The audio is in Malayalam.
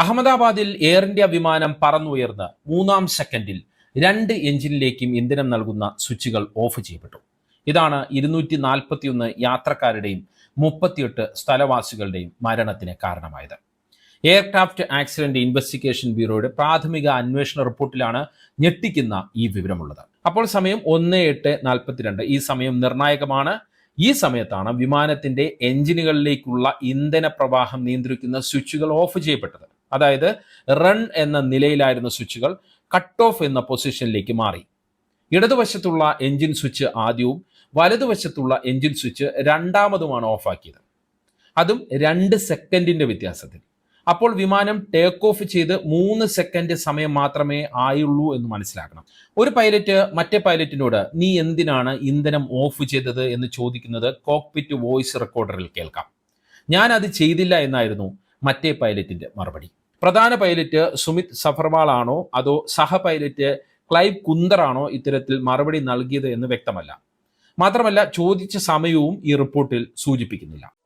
അഹമ്മദാബാദിൽ എയർ ഇന്ത്യ വിമാനം പറന്നുയർന്ന് മൂന്നാം സെക്കൻഡിൽ രണ്ട് എഞ്ചിനിലേക്കും ഇന്ധനം നൽകുന്ന സ്വിച്ചുകൾ ഓഫ് ചെയ്യപ്പെട്ടു. ഇതാണ് ഇരുന്നൂറ്റി നാൽപ്പത്തിയൊന്ന് യാത്രക്കാരുടെയും മുപ്പത്തിയെട്ട് സ്ഥലവാസികളുടെയും മരണത്തിന് കാരണമായത്. എയർക്രാഫ്റ്റ് ആക്സിഡന്റ് ഇൻവെസ്റ്റിഗേഷൻ ബ്യൂറോയുടെ പ്രാഥമിക അന്വേഷണ റിപ്പോർട്ടിലാണ് ഞെട്ടിക്കുന്ന ഈ വിവരമുള്ളത്. അപ്പോൾ സമയം ഒന്ന് എട്ട് നാൽപ്പത്തിരണ്ട് ഈ സമയം നിർണായകമാണ്. ഈ സമയത്താണ് വിമാനത്തിന്റെ എഞ്ചിനുകളിലേക്കുള്ള ഇന്ധന പ്രവാഹം നിയന്ത്രിക്കുന്ന സ്വിച്ചുകൾ ഓഫ് ചെയ്യപ്പെട്ടത്. അതായത് റൺ എന്ന നിലയിലായിരുന്ന സ്വിച്ചുകൾ കട്ട് ഓഫ് എന്ന പൊസിഷനിലേക്ക് മാറി. ഇടതുവശത്തുള്ള എഞ്ചിൻ സ്വിച്ച് ആദ്യവും വലതുവശത്തുള്ള എഞ്ചിൻ സ്വിച്ച് രണ്ടാമതുമാണ് ഓഫാക്കിയത് അതും രണ്ട് സെക്കൻഡിന്റെ വ്യത്യാസത്തിൽ. അപ്പോൾ വിമാനം ടേക്ക് ഓഫ് ചെയ്ത് മൂന്ന് സെക്കൻഡ് സമയം മാത്രമേ ആയുള്ളൂ എന്ന് മനസ്സിലാക്കണം. ഒരു പൈലറ്റ് മറ്റേ പൈലറ്റിനോട് നീ എന്തിനാണ് ഇന്ധനം ഓഫ് ചെയ്തത്? എന്ന് ചോദിക്കുന്നത് കോക്പിറ്റ് വോയിസ് റെക്കോർഡറിൽ കേൾക്കാം. ഞാൻ അത് ചെയ്തില്ല എന്നായിരുന്നു. മറ്റേ പൈലറ്റിന്റെ മറുപടി. പ്രധാന പൈലറ്റ് സുമിത് സഫർവാൾ ആണോ അതോ സഹ പൈലറ്റ് ക്ലൈവ് കുന്ദറാണോ ഇത്തരത്തിൽ മറുപടി നൽകിയത് എന്ന് വ്യക്തമല്ല. മാത്രമല്ല ചോദിച്ച സമയവും ഈ റിപ്പോർട്ടിൽ സൂചിപ്പിക്കുന്നില്ല.